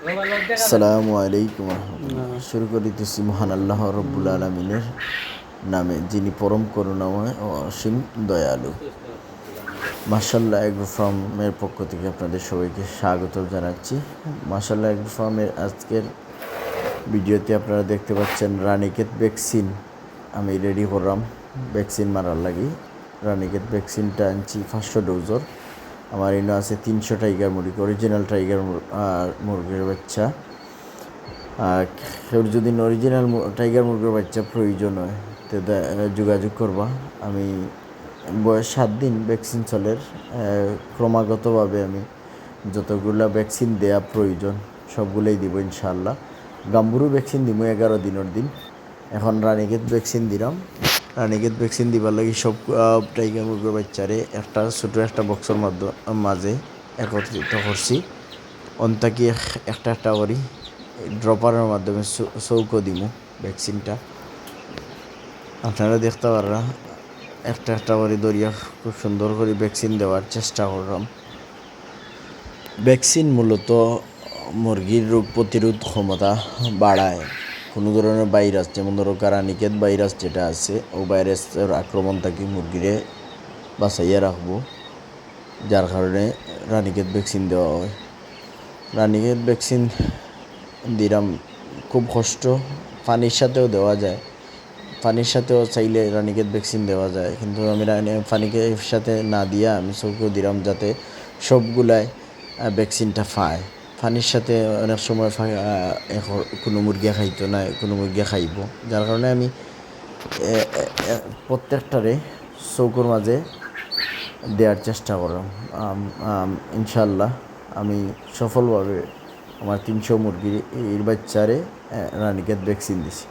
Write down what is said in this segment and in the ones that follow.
আসসালামু আলাইকুম শুরু করিতেছি মহান আল্লাহ রব্বুল আলমিনের নামে, যিনি পরম করুণাময় ও অসীম দয়ালু। মার্শাল্লাহ এগ্রো ফার্মের পক্ষ থেকে আপনাদের সবাইকে স্বাগত জানাচ্ছি। মার্শাল্লাহ এগ্রো ফার্মের আজকের ভিডিওতে আপনারা দেখতে পাচ্ছেন রানিকেত ভ্যাকসিন আমি রেডি করলাম। ভ্যাকসিন মারার লাগি। রানিকেত ভ্যাকসিনটা আনছি পাঁচশো ডোজর আমার এনে আছে তিনশো টাইগার মুরগি অরিজিনাল টাইগার মুরগির বাচ্চা। আর কেউ যদি অরিজিনাল টাইগার মুরগির বাচ্চা প্রয়োজন হয়, তো যোগাযোগ করবা। আমি বয়স সাত দিন ভ্যাকসিন চলের ক্রমাগতভাবে আমি যতগুলা ভ্যাকসিন দেয়া প্রয়োজন, সবগুলোই দিব ইনশাল্লাহ গাম্বুরু ভ্যাকসিন দিব এগারো দিনের দিন। এখন রানিকেত ভ্যাকসিন দিলাম। রানিকেত ভ্যাকসিন দিবার লাগি সব টাইগার মুরগির বাচ্চারে একটা ছোটো একটা বক্সের মাঝে একত্রিত করছি। অন্তাকি একটা একটা করি ড্রপারের মাধ্যমে চৌকো দিমু ভ্যাকসিনটা আপনারা দেখতে পাররা, একটা একটা করে দরিয়া খুব সুন্দর করে ভ্যাকসিন দেওয়ার চেষ্টা করলাম। ভ্যাকসিন মূলত মুরগির রোগ প্রতিরোধ ক্ষমতা বাড়ায়। কোনো ধরনের ভাইরাস, যেমন ধরো কারানিকেত ভাইরাস যেটা আছে, ও ভাইরাসের আক্রমণ থেকে মুরগিরে বাঁচাইয়া রাখব, যার কারণে রানিকেত ভ্যাকসিন দেওয়া হয়। রানিকেত ভ্যাকসিন দিলাম, খুব কষ্ট। পানির সাথেও দেওয়া যায়। পানির সাথেও চাইলে রানিকেত ভ্যাকসিন দেওয়া যায়। কিন্তু আমি পানিকে সাথে না দিয়ে আমি চৌকেও দিলাম যাতে সবগুলাই ভ্যাকসিনটা পায়। পানির সাথে অনেক সময় কোনো মুরগিয়া খাইতো না কোনো মুরগিয়া খাইব। যার কারণে আমি প্রত্যেকটারে চৌকোর মাঝে দেওয়ার চেষ্টা করলাম। ইনশাল্লাহ আমি সফলভাবে আমার তিনশো মুরগির এর বাচ্চারে রানিকেত ভ্যাকসিন দিছি।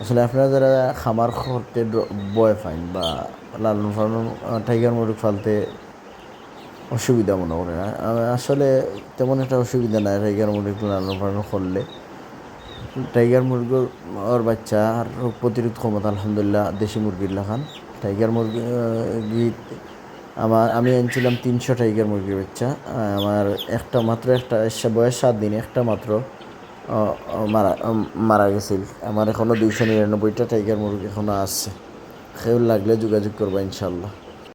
আসলে আপনারা যারা খামার করতে ড- ভয় পাইন বা লালন আহ, টাইগার মুরগ ফালতে অসুবিধা মনে করে না আসলে তেমন একটা অসুবিধা নাই টাইগার মুরগ লালন পালন করলে। টাইগার মুরগির ওর বাচ্চা আর রোগ প্রতিরোধ ক্ষমতা, আলহামদুলিল্লাহ, দেশি মুরগির লাখান টাইগার মুরগি আমার, আমি আনছিলাম তিনশো টাইগার মুরগির বাচ্চা। আমার একটা মাত্র, একটা বয়স সাত দিন, একটা মাত্র মারা মারা গেছিল। আমার এখনও দুইশো নিরানব্বইটা টাইগার মুরগি এখনও আসছে সেও লাগলে যোগাযোগ করবা ইনশাল্লাহ